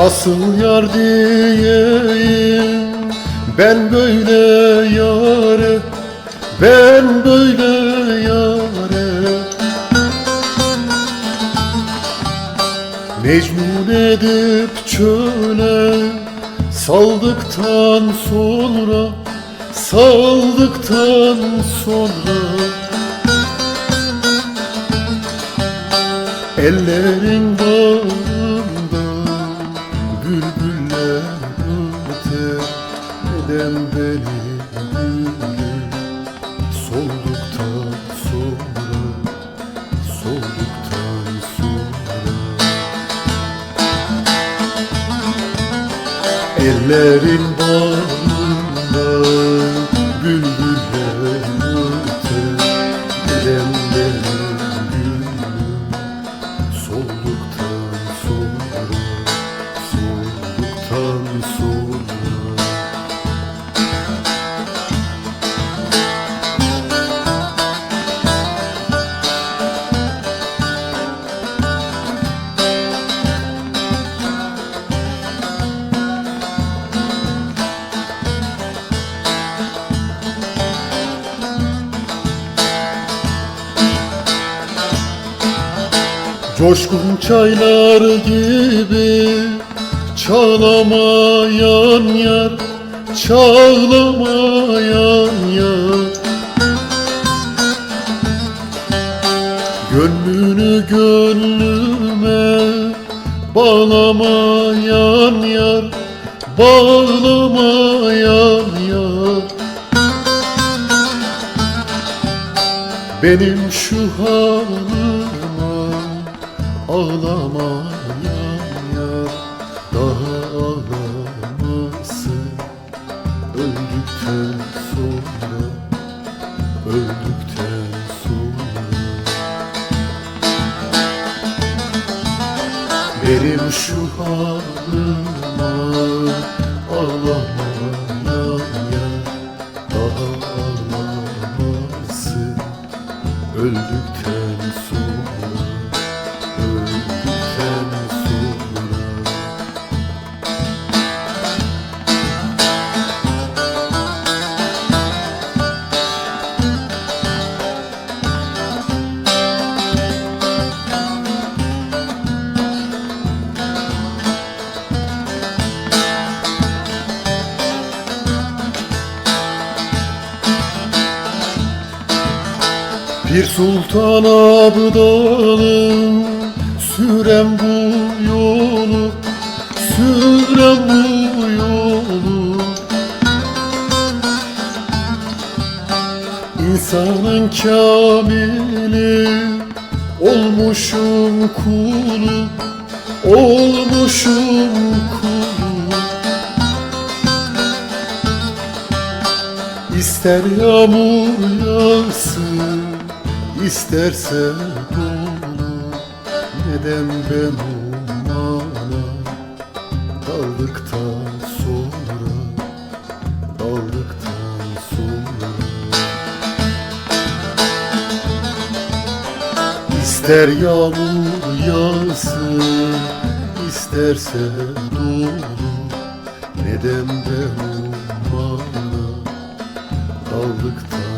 Nasıl yar diyeyim ben böyle yare Ben böyle yare. Mecnun edip çöle Saldıktan sonra Saldıktan sonra. Ellerin bağında Ellerin bağında Coşkun çaylar gibi Çağlamayan yar Çağlamayan yar. Gönlünü gönlüme Bağlamayan yar Bağlamayan yar. Benim şu halıma ağlamayan yar Daha ağlamasın öldükten sonra Öldükten sonra. Benim şu halıma ağlamayan Daha ağlamasın Öldükten Bir sultan abdalım Sürem bu yolu Sürem bu yolu. İnsanın kamili Olmuşum kulu Olmuşum kulu. İster yağmur yağsın, isterse dolu Neden ben umana daldıktan sonra Daldıktan sonra? İster yağmur yağsın, isterse dolu Neden ben umana daldıktan